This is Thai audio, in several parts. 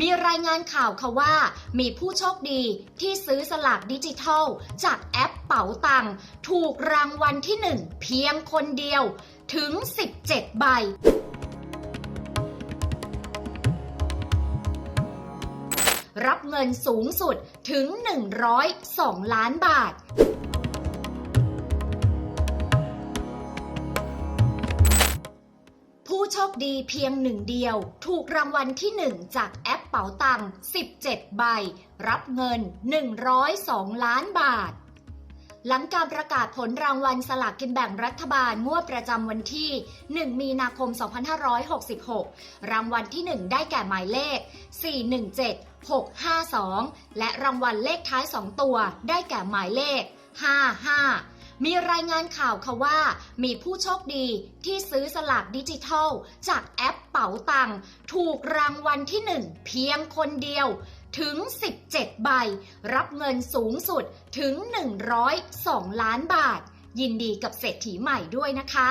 มีรายงานข่าวค่ะว่า มีผู้โชคดีที่ซื้อสลากดิจิทัล จากแอปเป๋าตังถูกรางวัลที่ 1 เพียงคนเดียวถึง 17 ใบรับเงินสูงสุดถึง 102 ล้านบาท โชคดีเพียงหนึ่งเดียว ถูกรางวัลที่หนึ่งจากแอปเป๋าตังค์17 ใบ รับเงิน 102 ล้านบาท หลังการประกาศผลรางวัลสลากกินแบ่งรัฐบาลงวดประจำวันที่ 1 มีนาคม 2566 รางวัลที่ 1 ได้แก่หมายเลข 417 652 และรางวัลเลขท้าย 2 ตัว ได้แก่หมายเลข 55 มีรายงานข่าวค่ะว่า มีผู้โชคดีที่ซื้อสลากดิจิทัล จากแอปเป๋าตัง ถูกรางวัลที่ 1 เพียงคนเดียวถึง 17 ใบ รับเงินสูงสุดถึง 102 ล้านบาท ยินดีกับเศรษฐีใหม่ด้วยนะคะ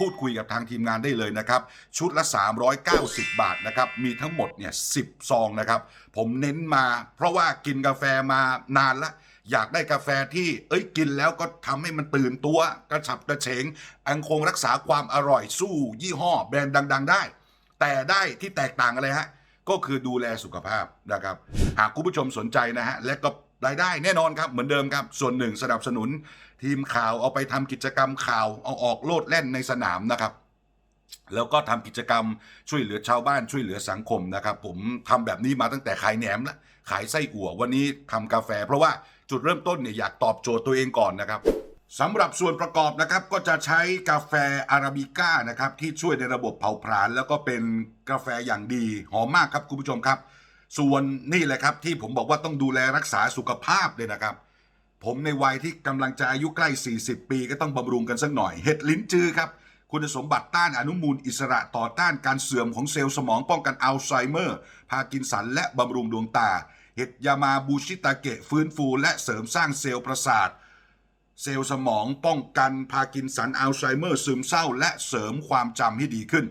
พูดคุยกับทางทีมงานได้เลยนะครับ ชุดละ 390 บาทนะครับ มีทั้งหมดเนี่ย10ซองนะครับ ผมเน้นมา เพราะว่ากินกาแฟมานานละอยากได้กาแฟที่ เอ้ยกินแล้วก็ทำให้มันตื่นตัวกระฉับกระเฉง อังคงรักษาความอร่อยสู้ยี่ห้อแบรนด์ดัง ๆ ได้ แต่ได้ที่แตกต่างอะไรฮะ ก็คือดูแลสุขภาพนะครับ หากคุณผู้ชมสนใจนะฮะ และก็ รายได้แน่นอนครับเหมือนเดิมครับ ส่วนหนึ่งสนับสนุน ทีมข่าวเอาไปทำกิจกรรมข่าวเอาออกโลดแล่นในสนามนะครับ แล้วก็ทำกิจกรรมช่วยเหลือชาวบ้านช่วยเหลือสังคมนะครับ ผมทำแบบนี้มาตั้งแต่ขายแหนมละขายไส้อั่ววันนี้ทำกาแฟ เพราะว่าจุดเริ่มต้นเนี่ยอยากตอบโจทย์ตัวเองก่อนนะครับสำหรับส่วนประกอบนะครับก็จะใช้กาแฟอาราบิก้านะครับที่ช่วยในระบบเผาผลาญแล้วก็เป็นกาแฟอย่างดีหอมมากครับคุณผู้ชมครับ ส่วนนี่แหละครับที่ผมบอกว่าต้องดูแลรักษาสุขภาพเลยนะครับ ผมในวัยที่กำลังจะอายุใกล้ 40 ปี ก็ต้องบำรุงกันสักหน่อย เห็ดลิ้นจือครับ คุณสมบัติต้านอนุมูลอิสระต่อต้านการเสื่อมของเซลล์สมองป้องกันอัลไซเมอร์ พากินสันและบำรุงดวงตา เห็ดยามาบูชิตาเกะฟื้นฟู และเสริมสร้างเซลล์ประสาทเซลล์สมองป้องกันพากินสันอัลไซเมอร์ซึมเศร้า และเสริมความจำให้ดีขึ้น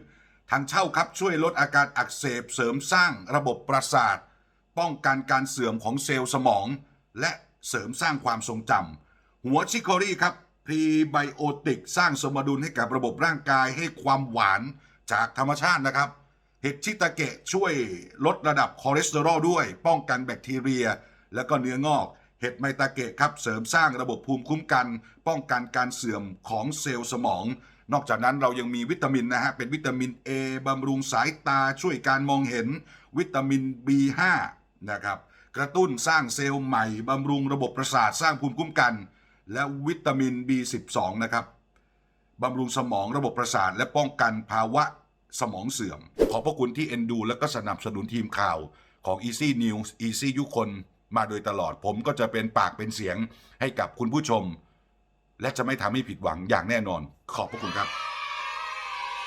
ทางเช่าครับช่วยลดอาการอักเสบเสริมสร้างระบบประสาท ป้องกันการเสื่อมของเซลล์สมอง และเสริมสร้างความทรงจำหัวชิโครี่ครับพรีไบโอติกสร้างสมดุลให้กับระบบร่างกายให้ความหวานจากธรรมชาตินะครับ เห็ดชิตาเกะช่วยลดระดับคอเลสเตอรอลด้วย ป้องกันแบคทีเรีย และก็เนื้องอก เห็ดไมตาเกะครับเสริมสร้างระบบภูมิคุ้มกัน ป้องกันการเสื่อมของเซลล์สมอง นอกจากนั้นเรายังมีวิตามินนะฮะ เป็นวิตามิน A บำรุงสายตาช่วยการมองเห็น วิตามิน B5 นะครับ กระตุ้นสร้างเซลล์ใหม่ บำรุงระบบประสาทสร้างภูมิคุ้มกัน และวิตามิน B12 นะครับบำรุงสมองระบบประสาท และป้องกันภาวะสมองเสื่อม ขอบพระคุณที่เอ็นดู และก็สนับสนุนทีมข่าวของ Easy News Easy ยุคนมาโดยตลอดผมก็จะเป็นปากเป็นเสียงให้กับคุณผู้ชม และจะไม่ทำให้ผิดหวังอย่างแน่นอน ขอบพระคุณครับ